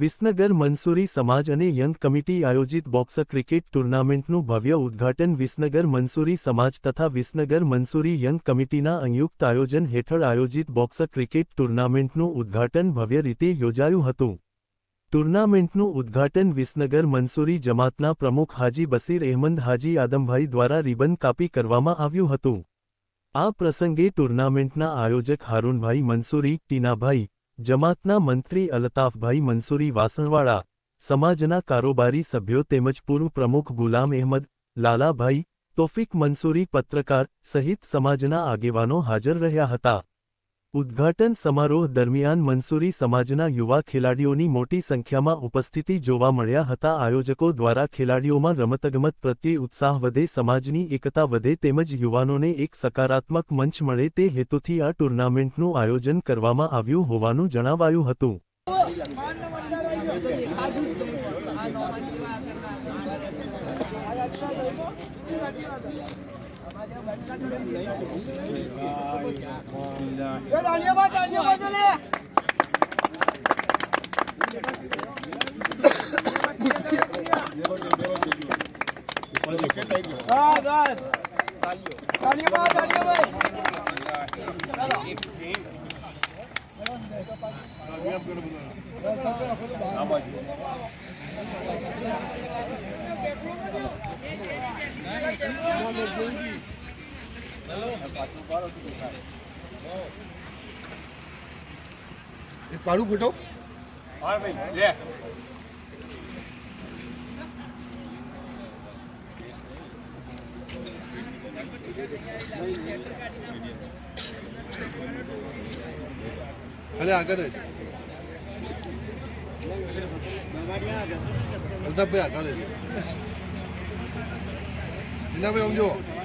વિસનગર મંસૂરી સમાજ અને young committee આયોજિત બોક્સર ક્રિકેટ ટુર્નામેન્ટનું ભવ્ય ઉદ્ઘાટન વિસનગર મંસૂરી સમાજ તથા વિસનગર મંસૂરી યંગ કમિટીના સંયુક્ત આયોજન હેઠળ આયોજિત બોક્સર ક્રિકેટ ટુર્નામેન્ટનું ઉદ્ઘાટન ભવ્ય રીતે યોજાયું હતું. ટુર્નામેન્ટનું ઉદ્ઘાટન વિસનગર મંસૂરી જમાતના પ્રમુખ હાજી બસીર અહેમદ હાજી આદમભાઈ દ્વારા રિબન કાપી કરવામાં આવ્યું હતું. આ પ્રસંગે ટુર્નામેન્ટના આયોજક હારૂનભાઈ મંસૂરી ટીનાભાઈ જમાતના મંત્રી અલતાફભાઈ મંસૂરી વાસણવાળા, સમાજના કારોબારી સભ્યો તેમજ પૂર્વ પ્રમુખ ગુલામ અહેમદ, લાલાભાઈ, તોફિક મંસૂરી પત્રકાર સહિત સમાજના આગેવાનો હાજર રહ્યા હતા. ઉદ્ઘાટન સમારોહ દરમિયાન મંસૂરી સમાજના યુવા ખેલાડીઓની મોટી સંખ્યામાં ઉપસ્થિતિ જોવા મળ્યા હતા. આયોજકો દ્વારા ખેલાડીઓમાં રમતગમત પ્રત્યે ઉત્સાહ વધે, સમાજની એકતા વધે તેમજ યુવાનોને એક સકારાત્મક મંચ મળે તે હેતુથી આ ટુર્નામેન્ટનું આયોજન કરવામાં આવ્યું હોવાનું જણાવાયું હતું. ધન્યવાદ એ લે પાડું ફોટો? ભલે આગળ જ. અલ્તાફભાઈ આગળ જ. હિનાભાઈ આમ જુઓ.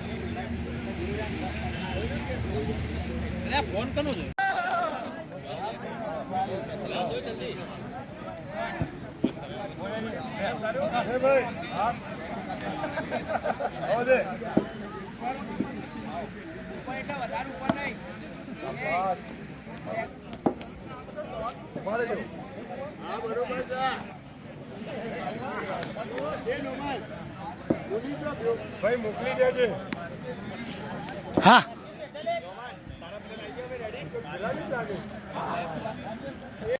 ઊભા રહેજો. ભાઈ મોકલી દેજે હા